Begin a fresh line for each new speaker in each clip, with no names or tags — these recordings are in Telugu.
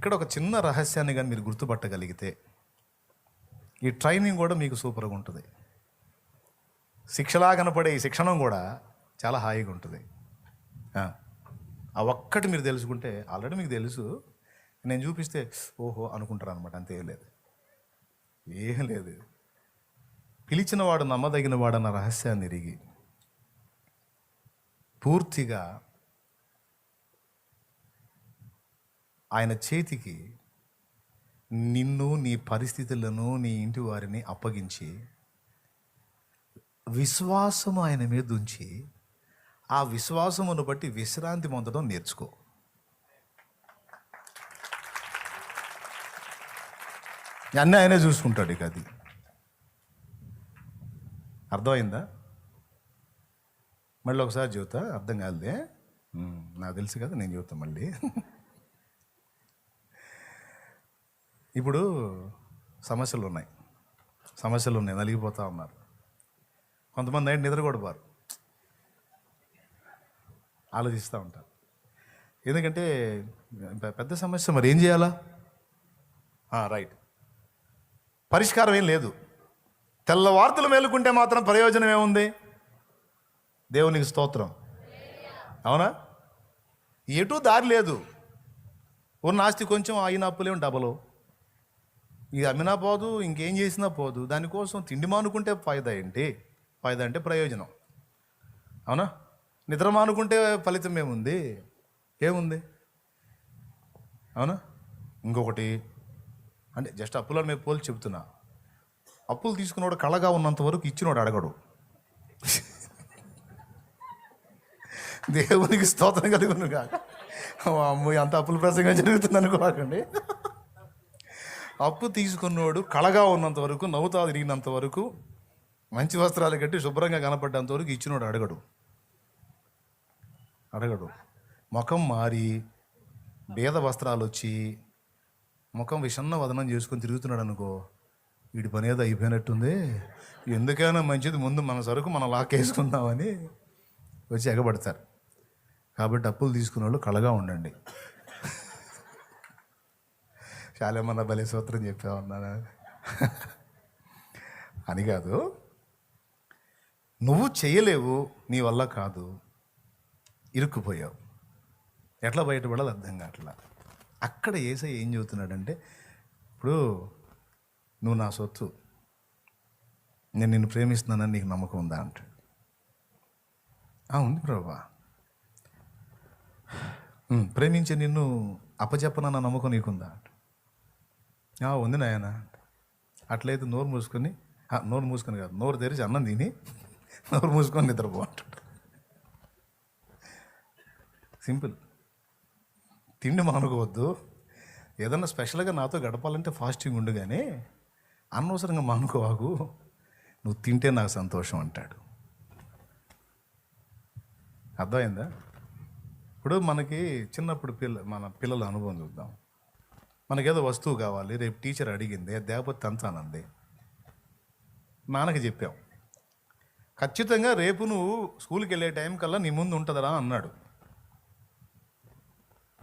ఇక్కడ ఒక చిన్న రహస్యాన్ని కానీ మీరు గుర్తుపట్టగలిగితే ఈ ట్రైనింగ్ కూడా మీకు సూపర్గా ఉంటుంది. శిక్షలా కనపడే ఈ శిక్షణం కూడా చాలా హాయిగా ఉంటుంది. ఆ, ఒక్కటి మీరు తెలుసుకుంటే ఆల్రెడీ మీకు తెలుసు. నేను చూపిస్తే ఓహో అనుకుంటారు అనమాట అంతే లేదు. ఏం లేదు. పిలిచిన వాడు నమ్మదగిన వాడన్న రహస్యాన్ని ఎరిగి పూర్తిగా ఆయన చేతికి నిన్ను నీ పరిస్థితులను నీ ఇంటి వారిని అప్పగించి విశ్వాసము ఆయన మీద ఉంచి ఆ విశ్వాసమును బట్టి విశ్రాంతి పొందడం నేర్చుకో. అన్నీ ఆయనే చూసుకుంటాడు ఇక అది. అర్థమైందా? మళ్ళీ ఒకసారి చెబుతా అర్థం కాలేదే నాకు తెలుసు కదా నేను చెబుతా మళ్ళీ. ఇప్పుడు సమస్యలు ఉన్నాయి సమస్యలు ఉన్నాయి నలిగిపోతూ ఉన్నారు. కొంతమంది నైట్ నిద్ర కూడా పోరు ఆలోచిస్తూ ఉంటారు. ఎందుకంటే పెద్ద సమస్య మరి ఏం చేయాలా? రైట్. పరిష్కారం ఏం లేదు. తెల్ల వార్తలు మేలుకుంటే మాత్రం ప్రయోజనం ఏముంది? దేవునికి స్తోత్రం. అవునా? ఎటు దారి లేదు. ఉన్న ఆస్తి కొంచెం అయిన అప్పులేం డబలు. ఇది అమ్మినా పోదు ఇంకేం చేసినా పోదు. దానికోసం తిండి మానుకుంటే ఫాయిదా ఏంటి? ఫాయిదా అంటే ప్రయోజనం. అవునా? నిద్ర మానుకుంటే ఫలితం ఏముంది? ఏముంది? అవునా? ఇంకొకటి అంటే జస్ట్ అప్పులను మేము పోల్చి చెప్తున్నా అప్పులు తీసుకున్నవాడు కళగా ఉన్నంత వరకు ఇచ్చినోడు అడగడు. దేవునికి స్తోత్రం కలుగును కాక అమ్మ అంత అప్పుల ప్రసంగం జరుగుతుంది అనుకోకండి అప్పు తీసుకున్నోడు కళగా ఉన్నంత వరకు నవ్వుతా తిరిగినంత వరకు మంచి వస్త్రాలు కట్టి శుభ్రంగా కనపడ్డంత వరకు ఇచ్చినోడు అడగడు. అడగడు. ముఖం మారి భేద వస్త్రాలు వచ్చి ముఖం విషన్న వదనం చేసుకొని తిరుగుతున్నాడు అనుకో వీడి పని ఏదో అయిపోయినట్టుంది. ఎందుకైనా మంచిది ముందు మన సరుకు మనం లాక్కేసుకుందామని వచ్చి ఎగబడతారు. కాబట్టి అప్పులు తీసుకున్న వాళ్ళు కళగా ఉండండి. చాలా ఏమన్నా భలే సూత్రం చెప్పామన్నా అని కాదు. నువ్వు చేయలేవు నీ వల్ల కాదు. ఇరుక్కుపోయావు. ఎట్లా బయటపడాలి అర్థం కావట్లా. అక్కడ ఏసై ఏం చెబుతున్నాడంటే ఇప్పుడు నువ్వు నా సొత్తు. నేను నిన్ను ప్రేమిస్తున్నానని నీకు నమ్మకం ఉందా? అంటాడు. ఉంది ప్రభా. ప్రేమించే నిన్ను అప్పచెప్పనన్న నమ్మకం నీకుందా? అంట ఉంది నాయన. అట్లయితే నోరు మూసుకొని నోరు మూసుకొని కాదు నోరు తెరిచి అన్నం తిని నోరు మూసుకొని నిద్రపో సింపుల్. తిండి మానుకోవద్దు. ఏదన్నా స్పెషల్గా నాతో గడపాలంటే ఫాస్టింగ్ ఉండు కానీ అనవసరంగా మానుకోవాకు నువ్వు తింటే నాకు సంతోషం అంటాడు. అర్థమైందా? ఇప్పుడు మనకి చిన్నప్పుడు పిల్ల మన పిల్లల అనుభవం చూద్దాం. మనకేదో వస్తువు కావాలి. రేపు టీచర్ అడిగింది దేవపతి తంతానంది. నాన్నకి చెప్పాం. ఖచ్చితంగా రేపు నువ్వు స్కూల్కి వెళ్ళే టైం కల్లా నీ ముందు ఉంటుందరా అన్నాడు.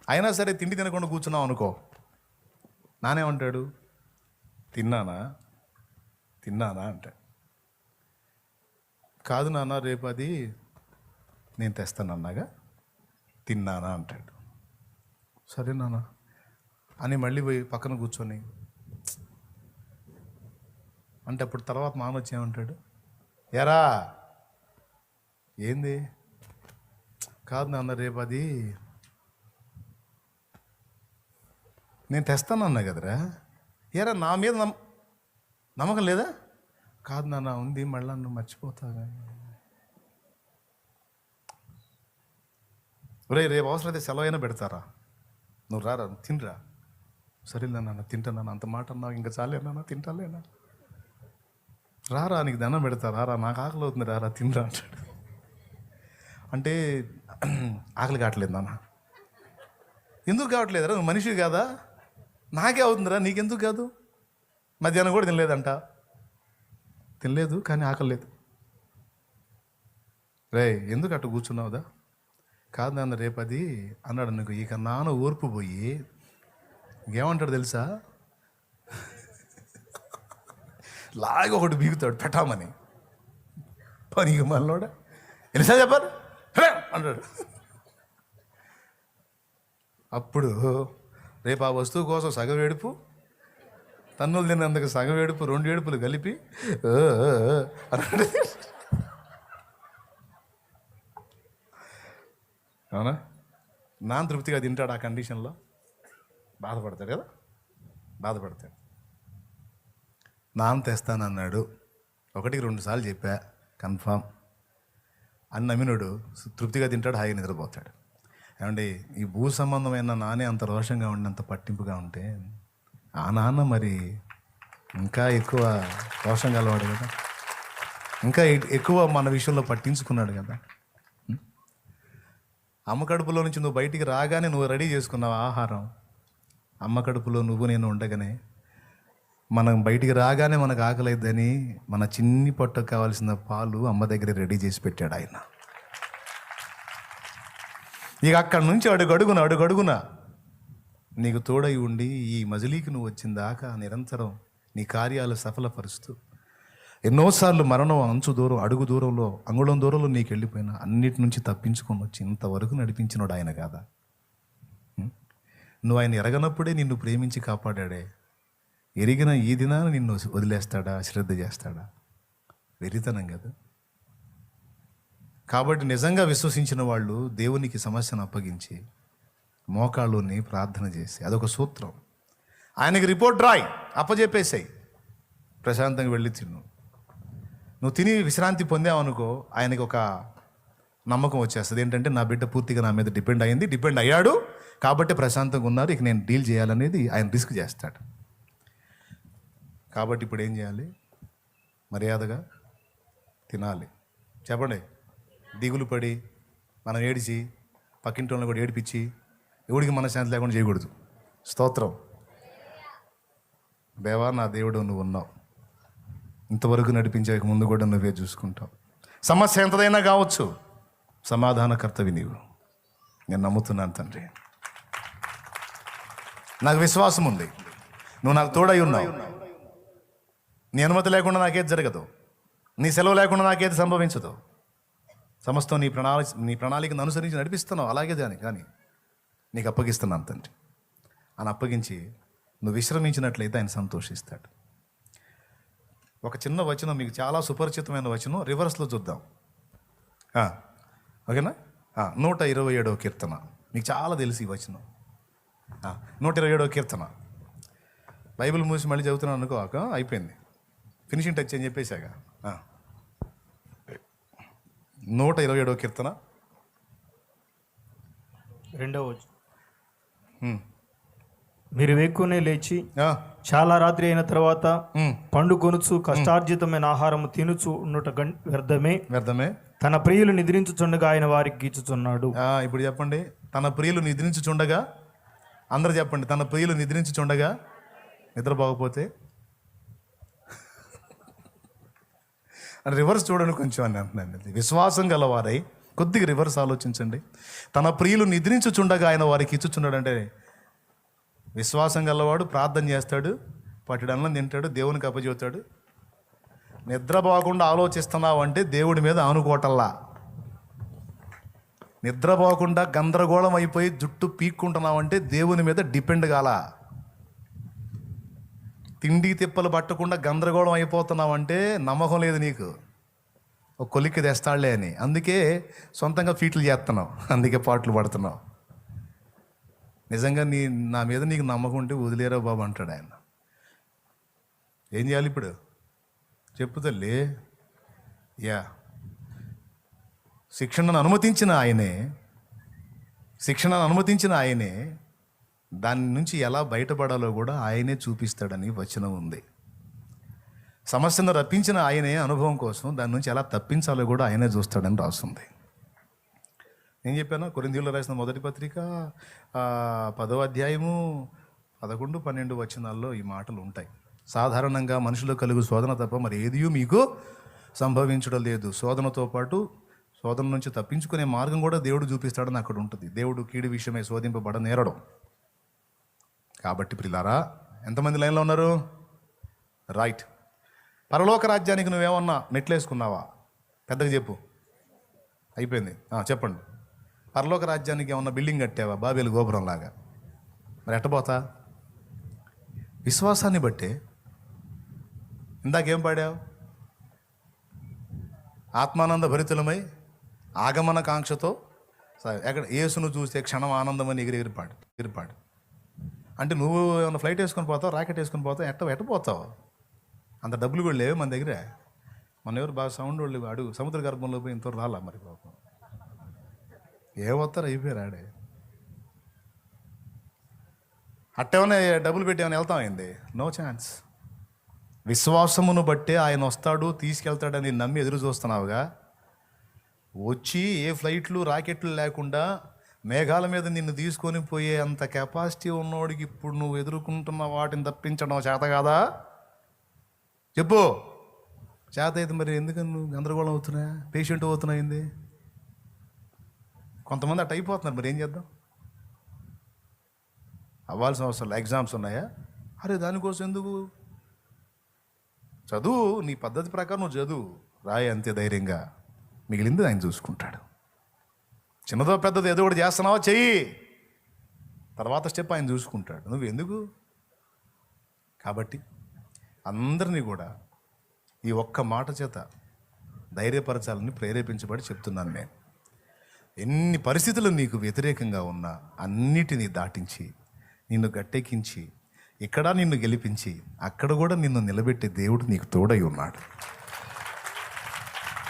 అయినా సరే తిండి తినకుండా కూర్చున్నావు అనుకో. నానేమంటాడు? తిన్నానా? తిన్నానా అంటాడు కాదు నాన్న రేపు అది నేను తెస్తానన్నాగా. తిన్నానా అంటాడు. సరే నాన్న. అని మళ్ళీ పోయి పక్కన కూర్చొని. అంటే అప్పుడు తర్వాత నాన్న వచ్చి ఏమంటాడు? ఎరా ఏంది? కాదు నాన్న రేపు అది నేను తెస్తాను అన్నా కదరా? ఏరా నా మీద నమ్ నమ్మకం లేదా? కాదు నాన్న ఉంది మళ్ళీ నువ్వు మర్చిపోతావా. ఒరే రేపు అవసరమైతే సెలవు అయినా పెడతారా? నువ్వు రారా తినరా. సరేలే నాన్న తింటాను అంత మాట అన్నావు ఇంకా చాలే నాన్న తింటాలేనా రారా నీకు దండం పెడతా రారా నాకు ఆకలి అవుతుంది రారా తినరా అంటాడు. అంటే ఆకలి కావట్లేదు నాన్న. ఎందుకు కావట్లేదురా నువ్వు మనిషి కాదా? నాకే అవుతుందిరా నీకెందుకు కాదు? మధ్యాహ్నం కూడా తినలేదంట. తినలేదు కానీ ఆకలి లేదు. రే ఎందుకు అట్ట కూర్చున్నావుదా? కాదు నాన్న రేపు అది అన్నాడు నీకు ఇక నాన్న ఓర్పు పోయి ఇంకేమంటాడు తెలుసా? లాగ ఒకటి బీగుతాడు పెట్టామని. పనికి మనలోడ ఎన్నిసార్లు చెప్పారు అంటాడు. అప్పుడు రేపు ఆ వస్తువు కోసం సగం ఏడుపు తన్నులు తిన్నందుకు సగం ఏడుపు రెండు ఏడుపులు కలిపి అన్నాడు అవునా? నాన్న తృప్తిగా తింటాడు ఆ కండిషన్లో బాధపడతాడు కదా? బాధపడతాడు. నాన్న తెస్తానన్నాడు. ఒకటికి రెండు సార్లు చెప్పా. కన్ఫామ్. అని నమ్మినోడు తృప్తిగా తింటాడు హాయిగా నిద్రపోతాడు. ఏమండి ఈ భూ సంబంధమైన నానే అంత రోషంగా ఉండి అంత పట్టింపుగా ఉంటే ఆ నాన్న మరి ఇంకా ఎక్కువ రోషం గలవాడు కదా. ఇంకా ఎక్కువ మన విషయంలో పట్టించుకున్నాడు కదా. అమ్మకడుపులో అమ్మ కడుపులో నుంచి నువ్వు బయటికి రాగానే నువ్వు రెడీ చేసుకున్నావు ఆహారం. అమ్మ కడుపులో నువ్వు నేను ఉండగానే మనం బయటికి రాగానే మనకు ఆకలిద్దని మన చిన్ని పొట్టకు కావాల్సిన పాలు అమ్మ దగ్గర రెడీ చేసి పెట్టాడు ఆయన. ఇక అక్కడి నుంచి అడుగడుగున అడుగడుగున నీకు తోడై ఉండి ఈ మజిలీకి నువ్వు వచ్చిన దాకా నిరంతరం నీ కార్యాలు సఫలపరుస్తూ ఎన్నోసార్లు మరణం అంచు దూరం అడుగు దూరంలో అంగుళం దూరంలో నీకు వెళ్ళిపోయినా అన్నిటి నుంచి తప్పించుకొని వచ్చి ఇంతవరకు నడిపించినాడు ఆయన కాదా? నువ్వు ఆయన ఎరగనప్పుడే నిన్ను ప్రేమించి కాపాడాడే. ఎరిగిన ఈ దినాన నిన్ను వదిలేస్తాడా శ్రద్ధ చేస్తాడా? వెరితనం కదా. కాబట్టి నిజంగా విశ్వసించిన వాళ్ళు దేవునికి సమస్యను అప్పగించి మోకాళ్ళుని ప్రార్థన చేసి అదొక సూత్రం. ఆయనకి రిపోర్ట్ రాయి అప్పజెప్పేసాయి. ప్రశాంతంగా వెళ్ళి తిను. నువ్వు తిని విశ్రాంతి పొందావనుకో ఆయనకి ఒక నమ్మకం వచ్చేస్తుంది. ఏంటంటే నా బిడ్డ పూర్తిగా నా మీద డిపెండ్ అయింది. డిపెండ్ అయ్యాడు. కాబట్టి ప్రశాంతంగా ఉన్నారు. ఇక నేను డీల్ చేయాలనేది ఆయన రిస్క్ చేస్తాడు. కాబట్టి ఇప్పుడు ఏం చేయాలి? మర్యాదగా తినాలి. చెప్పండి. దిగులు పడి మనం ఏడిచి పక్కింటి వాళ్ళని కూడా ఏడిపించి ఎవడికి మనశ్శాంతి లేకుండా చేయకూడదు. స్తోత్రం. దేవా నా దేవుడు నువ్వు ఉన్నావు. ఇంతవరకు నడిపించక ముందు కూడా నువ్వే చూసుకుంటావు. సమస్య ఎంతదైనా కావచ్చు. సమాధానకర్తవి నీవు. నేను నమ్ముతున్నాను తండ్రి. నాకు విశ్వాసం ఉంది నువ్వు నాకు తోడై ఉన్నావు. నీ అనుమతి లేకుండా నాకేది జరగదు. నీ సెలవు లేకుండా నాకేది సంభవించదు. సమస్తం నీ ప్రణాళిక నీ ప్రణాళికను అనుసరించి నడిపిస్తున్నావు. అలాగే దాని కానీ నీకు అప్పగిస్తున్నాను తండ్రి. అని అప్పగించి నువ్వు విశ్రమించినట్లయితే ఆయన సంతోషిస్తాడు. ఒక చిన్న వచనం మీకు చాలా సుపరిచితమైన వచనం రివర్స్లో చూద్దాం. ఆ, ఓకేనా? నూట ఇరవై ఏడవ కీర్తన. మీకు చాలా తెలుసు వచనం. ఆ, నూట ఇరవై ఏడవ కీర్తన. బైబిల్ మూసి మళ్ళీ చదువుతున్నాను అనుకోక అయిపోయింది. ఫినిషింగ్ టచ్ అని చెప్పేశాక. నూట ఇరవై ఏడవ కీర్తన.
రెండవ. మీరు వేక్కునే లేచి చాలా రాత్రి అయిన తర్వాత
ఉమ్.
పండు కొనుచు కష్టార్జితమైన ఆహారము తినుచు గం- వ్యర్థమే.
వ్యర్థమే.
తన ప్రియులు నిద్రించుచుండగా ఆయన వారికి గీచుచున్నాడు.
ఇప్పుడు చెప్పండి. తన ప్రియులు నిద్రించుచుండగా? అందరు చెప్పండి. తన ప్రియులు నిద్రించుచుండగా? నిద్రపోకపోతే రివర్స్ చూడండి కొంచెం అని అంటున్నాను. విశ్వాసం గలవారై కొద్దిగా రివర్స్ ఆలోచించండి. తన ప్రియులు నిద్రించుచుండగా ఆయన వారికి ఇచ్చుచున్నాడు అంటే విశ్వాసం గలవాడు ప్రార్థన చేస్తాడు పట్టెడు అన్నం తింటాడు దేవునికి అప్పచెబుతాడు నిద్రపోకుండా ఆలోచిస్తున్నావు అంటే దేవుడి మీద ఆనుకోవటల్లా నిద్రపోకుండా గందరగోళం అయిపోయి జుట్టు పీక్కుంటున్నావు అంటే దేవుని మీద డిపెండ్ కాల. తిండి తిప్పలు పట్టకుండా గందరగోళం అయిపోతున్నావు అంటే నమ్మకం లేదు నీకు. ఒక కొలిక్కి తెస్తాడులే అని. అందుకే సొంతంగా ఫీట్లు చేస్తున్నావు అందుకే పాటలు పడుతున్నావు. నిజంగా నీ నా మీద నీకు నమ్మకం ఉంటే వదిలేరా బాబు అంటాడు ఆయన. ఏం చేయాలి ఇప్పుడు? చెప్పు తల్లి. యా. శిక్షణను అనుమతించిన ఆయనే శిక్షణను అనుమతించిన ఆయనే దాని నుంచి ఎలా బయటపడాలో కూడా ఆయనే చూపిస్తాడని వచనం ఉంది. సమస్యను రప్పించిన ఆయనే అనుభవం కోసం దాని నుంచి ఎలా తప్పించాలో కూడా ఆయనే చూస్తాడని రాస్తుంది నేను చెప్పాను? కొరిందీలో రాసిన మొదటి పత్రిక పదో అధ్యాయము పదకొండు పన్నెండు వచనాల్లో ఈ మాటలు ఉంటాయి. సాధారణంగా మనుషులు కలుగు శోధన తప్ప మరి ఏదియూ మీకు సంభవించడం లేదు. శోధనతో పాటు శోధన నుంచి తప్పించుకునే మార్గం కూడా దేవుడు చూపిస్తాడని అక్కడ ఉంటుంది. దేవుడు కీడు విషయమై శోధింపబడ నేరడం. కాబట్టి ప్రిలారా ఎంతమంది లైన్లో ఉన్నారు? రైట్. పరలోక రాజ్యానికి నువ్వేమన్నా నెట్లేసుకున్నావా? పెద్దగా చెప్పు. అయిపోయింది. చెప్పండి. పరలోక రాజ్యానికి ఏమన్నా బిల్డింగ్ కట్టావా? బాబేలు గోపురం లాగా మరి ఎట్టబోతా? విశ్వాసాన్ని బట్టే ఇందాకేం పాడావు? ఆత్మానంద భరితులమై ఆగమన కాంక్షతో ఎక్కడ యేసును చూస్తే క్షణం ఆనందమని ఎగిరి ఎగిరిపాడు ఎగిరిపాడు అంటే నువ్వు ఏమైనా ఫ్లైట్ వేసుకొని పోతావు? రాకెట్ వేసుకొని పోతావు? ఎట్ట ఎట్టపోతావు అంత డబ్బులు కూడా లేవు మన దగ్గర. మన ఎవరు బాగా సౌండ్ వాళ్ళు అడుగు సముద్ర గర్భంలో పోయి ఇంత రాలా మరి పాపం? ఏమవుతారు అయిపోయారు ఆడే. అట్టేమన్నా డబ్బులు పెట్టి ఏమైనా వెళ్తాం అయింది నో ఛాన్స్. విశ్వాసమును బట్టే ఆయన వస్తాడు తీసుకెళ్తాడని నమ్మి ఎదురు చూస్తున్నావుగా? వచ్చి ఏ ఫ్లైట్లు రాకెట్లు లేకుండా మేఘాల మీద నిన్ను తీసుకొని పోయే అంత కెపాసిటీ ఉన్నోడికి ఇప్పుడు నువ్వు ఎదుర్కొంటున్న వాటిని తప్పించడం చేత కాదా? చెప్పు. చేత అయితే మరి ఎందుకని నువ్వు గందరగోళం అవుతున్నా పేషెంట్ అవుతున్నాయింది కొంతమంది అట్ అయిపోతున్నారు మరి ఏం చేద్దాం? అవ్వాల్సిన అవసరం లేదు. ఎగ్జామ్స్ ఉన్నాయా? అరే దానికోసం ఎందుకు చదువు నీ పద్ధతి ప్రకారం నువ్వు చదువు. రాయి అంతే ధైర్యంగా. మిగిలింది ఆయన చూసుకుంటాడు. చిన్నదో పెద్దదో ఏదో ఒకటి చేస్తున్నావా? చెయ్యి. తర్వాత స్టెప్ ఆయన చూసుకుంటాడు. నువ్వు ఎందుకు? కాబట్టి అందరినీ కూడా ఈ ఒక్క మాట చేత ధైర్యపరచాలని ప్రేరేపించబడి చెప్తున్నాను నేను. ఎన్ని పరిస్థితులు నీకు వ్యతిరేకంగా ఉన్నా అన్నిటినీ దాటించి నిన్ను గట్టెక్కించి ఇక్కడ నిన్ను గెలిపించి అక్కడ కూడా నిన్ను నిలబెట్టే దేవుడు నీకు తోడై ఉన్నాడు.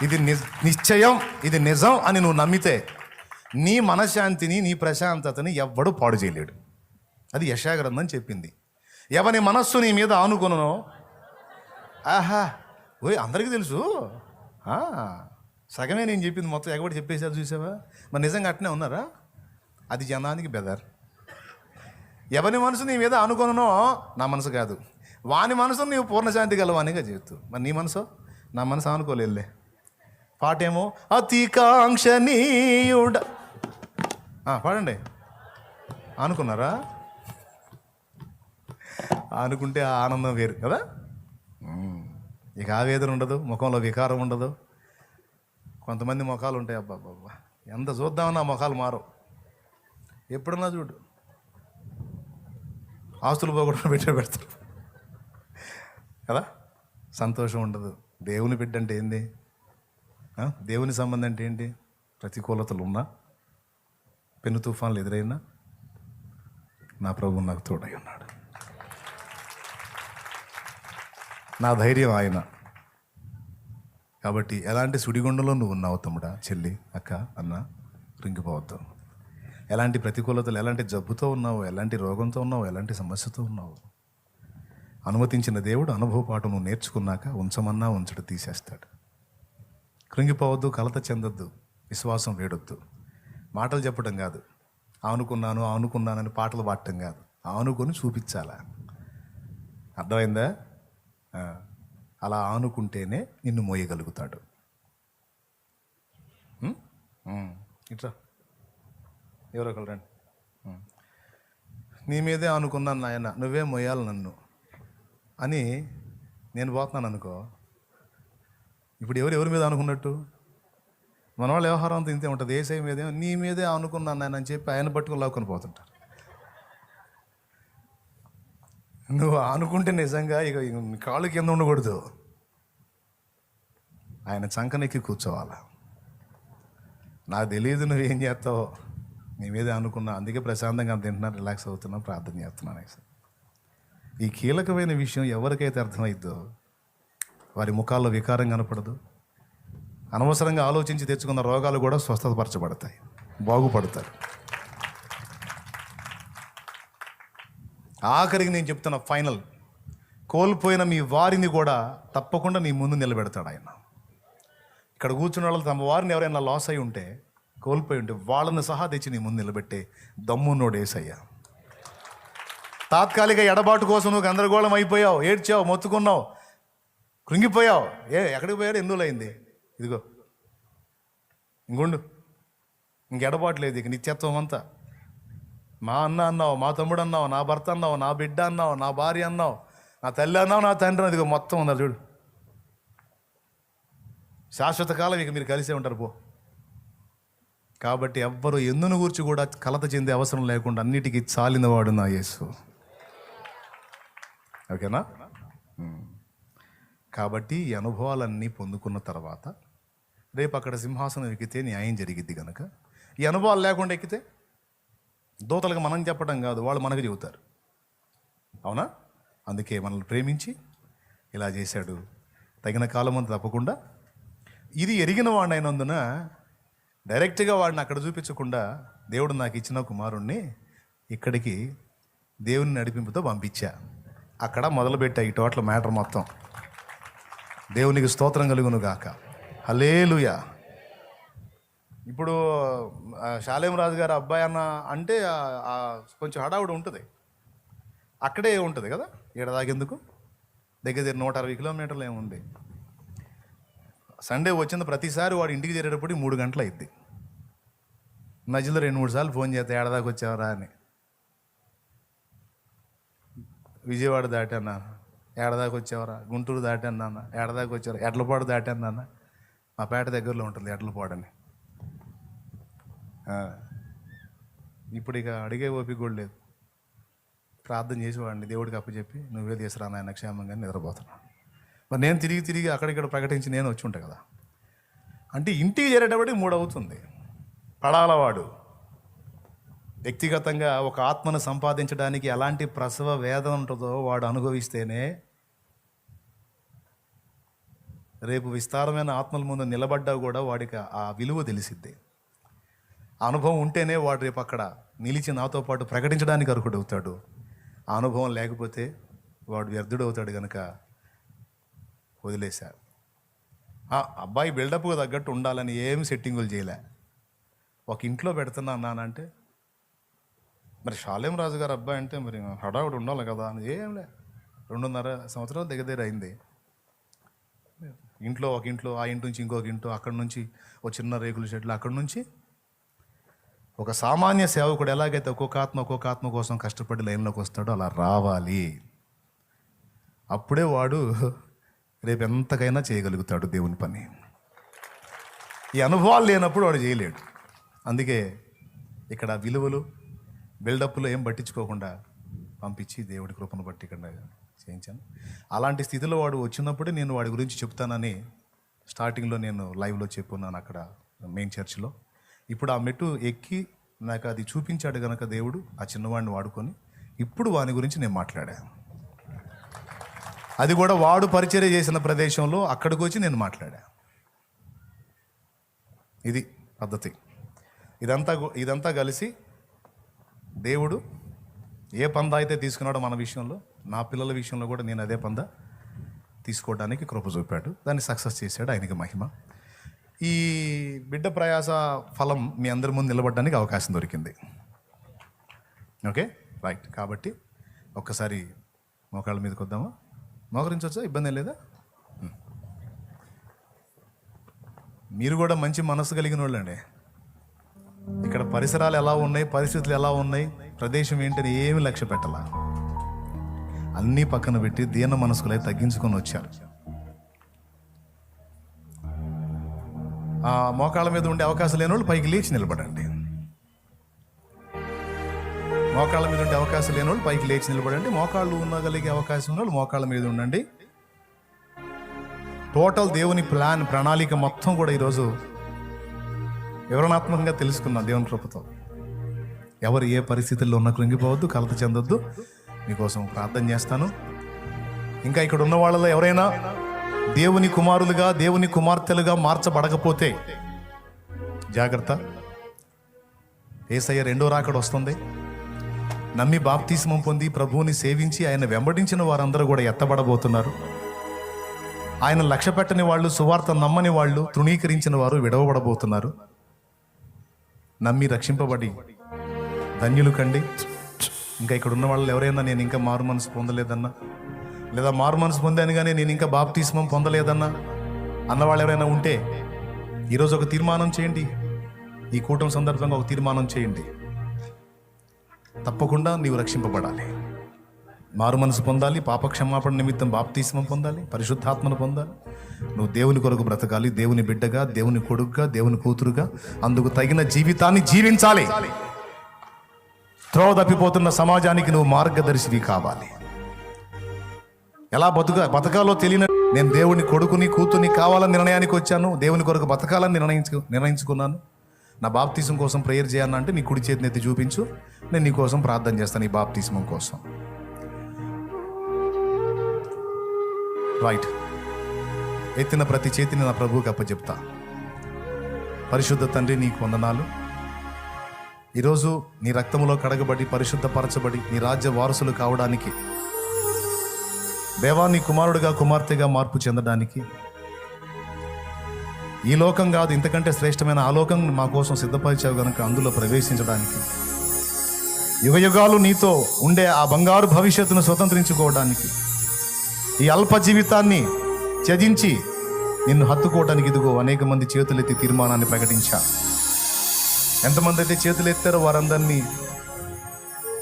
ఇది ని- నిశ్చయం ఇది నిజం అని నువ్వు నమ్మితే నీ మనశ్శాంతిని నీ ప్రశాంతతని ఎవ్వడు పాడు చేయలేడు. అది యశాగ్రంథం చెప్పింది. ఎవని మనస్సు నీ మీద ఆనుకునో ఆహా! ఓయ్ అందరికీ తెలుసు. సగమే నేను చెప్పింది మొత్తం ఎగబడి చెప్పేసారు చూసావా? మరి నిజంగా అట్నే ఉన్నారా? అది జనానికి బెదర్. ఎవరి మనసు నీ మీద అనుకొనో నా మనసు కాదు. వాని మనసు నీవు పూర్ణశాంతి గలవానిగా చెబుతూ. మరి నీ మనసు? నా మనసు అనుకోలేదులే. పాటేమో? అతి కాంక్షణీయుడ పాడండి. అనుకున్నారా? అనుకుంటే ఆ ఆనందం వేరు కదా? ఇక ఆవేదన ఉండదు ముఖంలో వికారం ఉండదు. కొంతమంది ముఖాలు ఉంటాయి అబ్బా అబ్బా ఎంత చూద్దామన్నా ముఖాలు మారవు. ఎప్పుడన్నా చూడు. ఆస్తులు పోగొట్టుకుని పెట్టే పెడతారు. కదా? సంతోషం ఉండదు. దేవుని బిడ్డ అంటే ఏంది? దేవుని సంబంధం అంటే ఏంటి? ప్రతికూలతలు ఉన్నా పెను తుఫాన్లు ఎదురైనా నా ప్రభు నాకు తోడై ఉన్నాడు. నా ధైర్యం ఆయన. కాబట్టి ఎలాంటి సుడిగుండంలో నువ్వు ఉన్నావు తమ్ముడా? చెల్లి అక్క అన్న రింగిపోవద్దు. ఎలాంటి ప్రతికూలతలు ఎలాంటి జబ్బుతో ఉన్నావు ఎలాంటి రోగంతో ఉన్నావు ఎలాంటి సమస్యతో ఉన్నావు? అనుమతించిన దేవుడు అనుభవపాటు నువ్వు నేర్చుకున్నాక ఉంచమన్నా ఉంచడు తీసేస్తాడు. కృంగిపోవద్దు కలత చెందొద్దు విశ్వాసం వేడొద్దు. మాటలు చెప్పడం కాదు. అనుకున్నాను అనుకున్నానని పాటలు పాడటం కాదు. ఆనుకొని చూపించాలా? అర్థమైందా? అలా ఆనుకుంటేనే నిన్ను మోయగలుగుతాడు. ఉం? ఎవరో ఒకరు రండి. నీ మీదే అనుకున్నాను నాయన నువ్వే మొయ్యాలి నన్ను అని నేను పోతున్నాను అనుకో. ఇప్పుడు ఎవరు ఎవరి మీద అనుకున్నట్టు? మన వాళ్ళ వ్యవహారం అంతా ఇంతే ఉంటుంది ఏసై మీదే? నీ మీదే అనుకున్నాను నాయన అని చెప్పి ఆయన పట్టుకుని లాక్కొని పోతుంటారు నువ్వు అనుకుంటే నిజంగా ఇక కాళ్ళు కింద ఉండకూడదు. ఆయన చంకనెక్కి కూర్చోవాలా? నాకు తెలియదు నువ్వేం చేస్తావో. నీ మీద అనుకున్నా అందుకే ప్రశాంతంగా తింటున్నా రిలాక్స్ అవుతున్నా ప్రార్థన చేస్తున్నాను సార్ ఈ కీలకమైన విషయం ఎవరికైతే అర్థమైద్దో వారి ముఖాల్లో వికారం కనపడదు. అనవసరంగా ఆలోచించి తెచ్చుకున్న రోగాలు కూడా స్వస్థతపరచబడతాయి బాగుపడతారు. ఆఖరికి నేను చెప్తున్న ఫైనల్. కోల్పోయిన మీ వారిని కూడా తప్పకుండా నీ ముందు నిలబెడతాడు ఆయన. ఇక్కడ కూర్చున్న వాళ్ళు తమ వారిని ఎవరైనా లాస్ అయి ఉంటే కోల్పోయి ఉంటే వాళ్ళని సహా తెచ్చి నీ ముందు నిలబెట్టే దమ్మున్నోడు ఏసయ్యా. తాత్కాలిక ఎడబాటు కోసం నువ్వు గందరగోళం అయిపోయావు ఏడ్చావు మొత్తుకున్నావు కృంగిపోయావు. ఏ ఎక్కడికి పోయాడు ఎందులో అయింది ఇదిగో. ఇంకొండు ఇంక ఎడబాటు లేదు ఇక నిత్యత్వం అంతా. మా అన్న అన్నావు మా తమ్ముడు అన్నావు నా భర్త అన్నావు నా బిడ్డ అన్నావు నా భార్య అన్నావు నా తల్లి అన్నావు నా తండ్రి అదిగో మొత్తం ఉన్నారు చూడు. శాశ్వత కాలం ఇక మీరు కలిసే ఉంటారు పో. కాబట్టి ఎవ్వరు ఎందును గురించి కూడా కలత చెందే అవసరం లేకుండా అన్నిటికీ చాలినవాడు నా యేసు. ఓకేనా? కాబట్టి ఈ అనుభవాలన్నీ పొందుకున్న తర్వాత రేపు అక్కడ సింహాసనం ఎక్కితే న్యాయం జరిగిద్ది కనుక ఈ అనుభవాలు లేకుండా ఎక్కితే దోతలకు మనం చెప్పడం కాదు వాళ్ళు మనకు చెబుతారు. అవునా? అందుకే మనల్ని ప్రేమించి ఇలా చేశాడు. తగిన కాలం అంతా తప్పకుండా. ఇది ఎరిగిన వాడిని అయినందున డైరెక్ట్గా వాడిని అక్కడ చూపించకుండా దేవుడు నాకు ఇచ్చిన కుమారుణ్ణి ఇక్కడికి దేవుని నడిపింపుతో పంపించా. అక్కడ మొదలుపెట్టా ఈ టోటల్ మ్యాటర్ మొత్తం. దేవునికి స్తోత్రం కలుగును గాక. హలేలుయా ఇప్పుడు శాలేం రాజు గారు అబ్బాయి అన్న అంటే కొంచెం హడావుడి ఉంటుంది. అక్కడే ఉంటుంది కదా? ఏడదాగెందుకు దగ్గర దగ్గర నూట అరవై కిలోమీటర్లు ఏముంది? సండే వచ్చింది ప్రతిసారి వాడు ఇంటికి చేరేటప్పుడు మూడు గంటలు అయింది మధ్యలో రెండు మూడు సార్లు ఫోన్ చేస్తే ఏడదాకా వచ్చావరా అని. విజయవాడ దాటాను? ఏడదాకా వచ్చావరా? గుంటూరు దాటాను నాన్న ఏడదాకా వచ్చారా ఎడ్లపాడు దాటాను మా పేట దగ్గరలో ఉంటుంది ఎడ్లపాడు అని. ఇప్పుడు ఇక అడిగే ఓపిక కూడా లేదు. ప్రార్థన చేసేవాడిని దేవుడికి అప్పచెప్పి నువ్వే తీసురా నాయన క్షేమంగా నిద్రపోతున్నాను. మరి నేను తిరిగి తిరిగి అక్కడిక్కడ ప్రకటించి నేను వచ్చి ఉంటా కదా. అంటే ఇంటికి చేరేటప్పటికి మూడు అవుతుంది. పడాలవాడు. వ్యక్తిగతంగా ఒక ఆత్మను సంపాదించడానికి ఎలాంటి ప్రసవ వేదన ఉంటుందో వాడు అనుభవిస్తేనే రేపు విస్తారమైన ఆత్మల ముందు నిలబడ్డా కూడా వాడికి ఆ విలువ తెలిసిద్ది. ఆ అనుభవం ఉంటేనే వాడు రేపు అక్కడ నిలిచి నాతో పాటు ప్రకటించడానికి అర్హుడవుతాడు. ఆ అనుభవం లేకపోతే వాడు వ్యర్థుడవుతాడు కనుక వదిలేశా ఆ అబ్బాయి బిల్డప్కి తగ్గట్టు ఉండాలని ఏం సెట్టింగులు చేయలే. ఒక ఇంట్లో పెడుతున్నా నానంటే మరి షాలేం రాజు గారు అబ్బాయి అంటే మరి హడావుడు ఉండాలి కదా అని ఏంలే రెండున్నర సంవత్సరాలు దగ్గర దగ్గర అయింది. ఇంట్లో ఒక ఇంట్లో ఆ ఇంటి నుంచి ఇంకొక ఇంట్లో అక్కడి నుంచి ఒక చిన్న రేకుల షెడ్లు అక్కడి నుంచి ఒక సామాన్య సేవకుడు ఎలాగైతే ఒక్కొక్క ఆత్మ ఒక్కొక్క ఆత్మ కోసం కష్టపడి లైన్లోకి వస్తాడో అలా రావాలి. అప్పుడే వాడు రేపు ఎంతకైనా చేయగలుగుతాడు దేవుని పని. ఈ అనుభవాలు లేనప్పుడు వాడు చేయలేడు. అందుకే ఇక్కడ విలువలు బిల్డప్లో ఏం పట్టించుకోకుండా పంపించి దేవుడి కృపను బట్టి ఇక్కడ చేయించాను. అలాంటి స్థితిలో వాడు వచ్చినప్పుడే నేను వాడి గురించి చెప్తానని స్టార్టింగ్లో నేను లైవ్లో చెప్పున్నాను అక్కడ మెయిన్ చర్చ్లో. ఇప్పుడు ఆ మెట్టు ఎక్కి నాకు అది చూపించాడు గనక దేవుడు ఆ చిన్నవాడిని వాడుకొని ఇప్పుడు వాని గురించి నేను మాట్లాడాను. అది కూడా వాడు పరిచర్య చేసిన ప్రదేశంలో అక్కడికి వచ్చి నేను మాట్లాడా. ఇది పద్ధతి. ఇదంతా ఇదంతా కలిసి దేవుడు ఏ పంద అయితే తీసుకున్నాడో మన విషయంలో నా పిల్లల విషయంలో కూడా నేను అదే పంద తీసుకోవడానికి కృప చూపాడు. దాన్ని సక్సెస్ చేశాడు ఆయనకి మహిమ. ఈ బిడ్డ ప్రయాస ఫలం మీ అందరి ముందు నిలబడడానికి అవకాశం దొరికింది. ఓకే? రైట్. కాబట్టి ఒక్కసారి మోకాళ్ళ మీదకి వద్దామా? మోకరించవచ్చా? ఇబ్బంది లేదా? మీరు కూడా మంచి మనసు కలిగిన వాళ్ళండి. ఇక్కడ పరిసరాలు ఎలా ఉన్నాయి పరిస్థితులు ఎలా ఉన్నాయి ప్రదేశం ఏంటని ఏమి లక్ష్య పెట్టాల. అన్నీ పక్కన పెట్టి దీన మనసుకులై తగ్గించుకొని వచ్చారు. ఆ మోకాళ్ళ మీద ఉండే అవకాశం లేని వాళ్ళు పైకి లేచి నిలబడండి. మోకాళ్ళ మీద ఉండే అవకాశం లేని వాళ్ళు పైకి లేచి నిలబడండి. మోకాళ్ళు ఉండగలిగే అవకాశం ఉన్న వాళ్ళు మోకాళ్ళ మీద ఉండండి. టోటల్ దేవుని ప్లాన్ ప్రణాళిక మొత్తం కూడా ఈరోజు వివరణాత్మకంగా తెలుసుకుందాం దేవుని కృపతో. ఎవరు ఏ పరిస్థితుల్లో ఉన్న కృంగిపోవద్దు కలత చెందొద్దు. మీకోసం ప్రార్థన చేస్తాను. ఇంకా ఇక్కడ ఉన్న వాళ్ళలో ఎవరైనా దేవుని కుమారులుగా దేవుని కుమార్తెలుగా మార్చబడకపోతే జాగ్రత్త. ఏసయ్య రెండో రాకడ వస్తుంది. నమ్మి బాప్తీస్మం పొంది ప్రభువుని సేవించి ఆయన వెంబడించిన వారందరూ కూడా ఎత్తబడబోతున్నారు. ఆయన లక్ష్య పెట్టని వాళ్ళు సువార్త నమ్మని వాళ్ళు తృణీకరించిన వారు విడవబడబోతున్నారు. నమ్మి రక్షింపబడి ధన్యులు కండి. ఇంకా ఇక్కడ ఉన్న వాళ్ళు ఎవరైనా నేను ఇంకా మారు మనసు పొందలేదన్నా? లేదా మారు మనసు పొందాను కానీ నేను ఇంకా బాప్తీస్మం పొందలేదన్నా? అన్న వాళ్ళు ఎవరైనా ఉంటే ఈరోజు ఒక తీర్మానం చేయండి. ఈ కూటమి సందర్భంగా ఒక తీర్మానం చేయండి. తప్పకుండా నీవు రక్షింపబడాలి. మారు మనసు పొందాలి పాపక్షమాపణ నిమిత్తం బాప్తీస్మం పొందాలి పరిశుద్ధాత్మను పొందాలి. నువ్వు దేవుని కొరకు బ్రతకాలి దేవుని బిడ్డగా దేవుని కొడుకుగా దేవుని కూతురుగా అందుకు తగిన జీవితాన్ని జీవించాలి. త్రోవ తప్పిపోతున్న సమాజానికి నువ్వు మార్గదర్శివి కావాలి. ఎలా బతుక బతకాలో తెలియన నేను దేవుని కొడుకుని కూతుర్ని కావాలని నిర్ణయానికి వచ్చాను దేవుని కొరకు బతకాలని నిర్ణయించు నిర్ణయించుకున్నాను. నా బాప్తీసం కోసం ప్రేయర్ చేయాలంటే నీ కుడి చేతిని ఎత్తి చూపించు. నేను నీ కోసం ప్రార్థన చేస్తాను నీ బాప్తీసం కోసం. రైట్ ఎత్తిన ప్రతి చేతిని నా ప్రభువుకి అప్పచెప్తా పరిశుద్ధ తండ్రి నీకు వందనాలు. ఈరోజు నీ రక్తములో కడగబడి పరిశుద్ధపరచబడి నీ రాజ్య వారసులు కావడానికి దేవాన్ని నీ కుమారుడిగా కుమార్తెగా మార్పు చెందడానికి ఈ లోకం కాదు ఇంతకంటే శ్రేష్టమైన ఆ లోకం మా కోసం సిద్ధపరిచావు కనుక అందులో ప్రవేశించడానికి. యుగయుగాలు నీతో ఉండే ఆ బంగారు భవిష్యత్తును స్వతంత్రించుకోవడానికి. ఈ అల్ప జీవితాన్ని త్యజించి నిన్ను హత్తుకోవడానికి ఇదిగో అనేక మంది చేతులెత్తి తీర్మానాన్ని ప్రకటించా. ఎంతమంది అయితే చేతులు ఎత్తారో వారందరినీ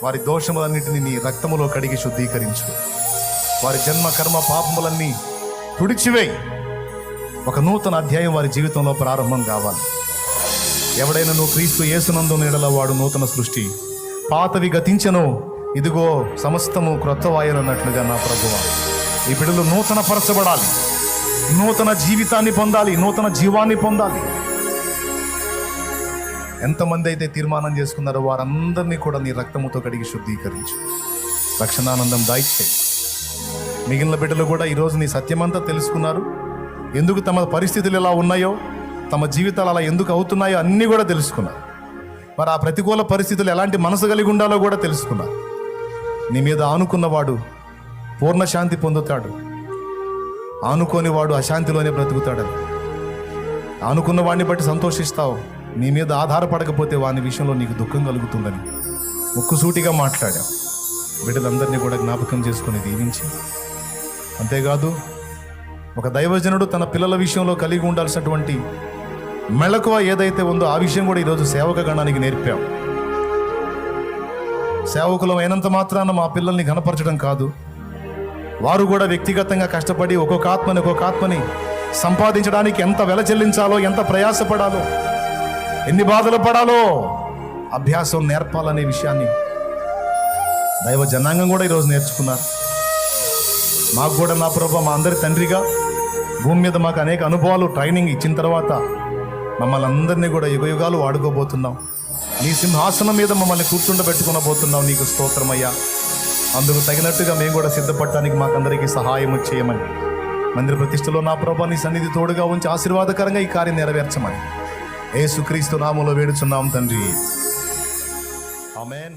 వారి దోషములన్నింటినీ నీ రక్తములో కడిగి శుద్ధీకరించు. వారి జన్మ కర్మ పాపములన్నీ తుడిచివేయి. ఒక నూతన అధ్యాయం వారి జీవితంలో ప్రారంభం కావాలి. ఎవడైనా నువ్వు క్రీస్తు యేసునందు నీడల వాడు నూతన సృష్టి. పాతవి గతించను ఇదిగో సమస్తము క్రొత్తవాయనన్నట్లుగా నా ప్రభువ. ఈ బిడ్డలు నూతన పరచబడాలి నూతన జీవితాన్ని పొందాలి నూతన జీవాన్ని పొందాలి. ఎంతమంది అయితే తీర్మానం చేసుకున్నారో వారందరినీ కూడా నీ రక్తముతో కడిగి శుద్ధీకరించు. రక్షణానందం దాయిచ్చే మిగిలిన బిడ్డలు కూడా ఈరోజు నీ సత్యమంతా తెలుసుకున్నారు. ఎందుకు తమ పరిస్థితులు ఎలా ఉన్నాయో తమ జీవితాలు అలా ఎందుకు అవుతున్నాయో అన్నీ కూడా తెలుసుకున్నారు మరి ఆ ప్రతికూల పరిస్థితులు ఎలాంటి మనసు కలిగి ఉండాలో కూడా తెలుసుకున్నారు నీ మీద ఆనుకున్నవాడు పూర్ణ శాంతి పొందుతాడు. ఆనుకోని వాడు అశాంతిలోనే బ్రతుకుతాడని. ఆనుకున్న వాడిని బట్టి సంతోషిస్తావు. నీ మీద ఆధారపడకపోతే వాని విషయంలో నీకు దుఃఖం కలుగుతుందని ముక్కుసూటిగా మాట్లాడాం బిడ్డలందరినీ కూడా జ్ఞాపకం చేసుకుని దీవించి. అంతేకాదు ఒక దైవజనుడు తన పిల్లల విషయంలో కలిగి ఉండాల్సినటువంటి మెళకువ ఏదైతే ఉందో ఆ విషయం కూడా ఈరోజు సేవక గణానికి నేర్పాం. సేవకులం అయినంత మాత్రాన మా పిల్లల్ని ఘనపరచడం కాదు. వారు కూడా వ్యక్తిగతంగా కష్టపడి ఒక్కొక్క ఆత్మని ఒక్కొక్క ఆత్మని సంపాదించడానికి ఎంత వెల చెల్లించాలో ఎంత ప్రయాసపడాలో ఎన్ని బాధలు పడాలో అభ్యాసం నేర్పాలనే విషయాన్ని దైవ జనాంగం కూడా ఈరోజు నేర్చుకున్నారు. మాకు కూడా నా ప్రభు మా అందరి తండ్రిగా భూమి మీద మాకు అనేక అనుభవాలు ట్రైనింగ్ ఇచ్చిన తర్వాత మమ్మల్ని అందరినీ కూడా యుగయుగాలు వాడుకోబోతున్నాం. నీ సింహాసనం మీద మమ్మల్ని కూర్చుండబెట్టుకునబోతున్నావు నీకు స్తోత్రమయ్యా అందుకు తగినట్టుగా మేము కూడా సిద్ధపడటానికి మాకందరికీ సహాయం చేయమని. మందిర ప్రతిష్టలో నా ప్రభా నీ సన్నిధి తోడుగా ఉంచి ఆశీర్వాదకరంగా ఈ కార్యం నెరవేర్చమని. ఏసుక్రీస్తు నామంలో వేడుచున్నాం తండ్రి. ఆమెన్.